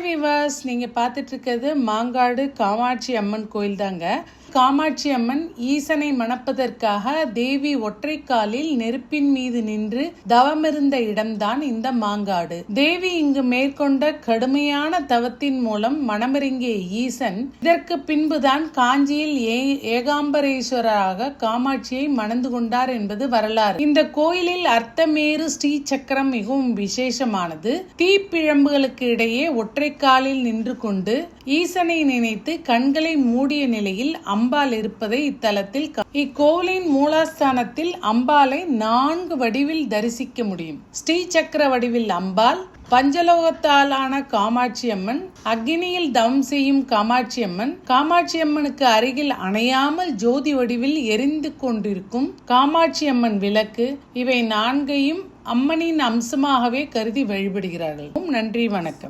Hi விவாஸ் நீங்கள் பார்த்துட்ருக்கிறது மாங்காடு காமாட்சி அம்மன் கோயில் தாங்க. காமாட்சி அம்மன் ஈசனை மணப்பதற்காக தேவி ஒற்றைக்காலில் நெருப்பின் மீது நின்று தவமிருந்த இடம்தான் இந்த மாங்காடு. தேவி இங்கு மேற்கொண்ட கடுமையான தவத்தின் மூலம் மனமிறங்கிய ஈசன் இதற்கு பின்புதான் காஞ்சியில் ஏ- ஏகாம்பரேஸ்வரராக காமாட்சியை மணந்து கொண்டார் என்பது வரலாறு. இந்த கோயிலில் அர்த்தமேறு ஸ்ரீ சக்கரம் மிகவும் விசேஷமானது. தீப்பிழம்புகளுக்கு இடையே ஒற்றை ஒற்றைக்காலில் நின்று கொண்டு ஈசனை நினைத்து கண்களை மூடிய நிலையில் அம்பாள் இருப்பதை இத்தலத்தில் இக்கோவிலின் மூலாஸ்தானத்தில் அம்பாளை நான்கு வடிவில் தரிசிக்க முடியும். ஸ்ரீ சக்கர வடிவில் அம்பாள் பஞ்சலோகத்தாலான காமாட்சி அம்மன் அக்னியில் தவம் செய்யும் காமாட்சி அம்மன் காமாட்சி அம்மனுக்கு அருகில் அணையாமல் ஜோதி வடிவில் எரிந்து கொண்டிருக்கும் காமாட்சி அம்மன் விளக்கு இவை நான்கையும் அம்மனின் அம்சமாகவே கருதி வழிபடுகிறார்கள். நன்றி வணக்கம்.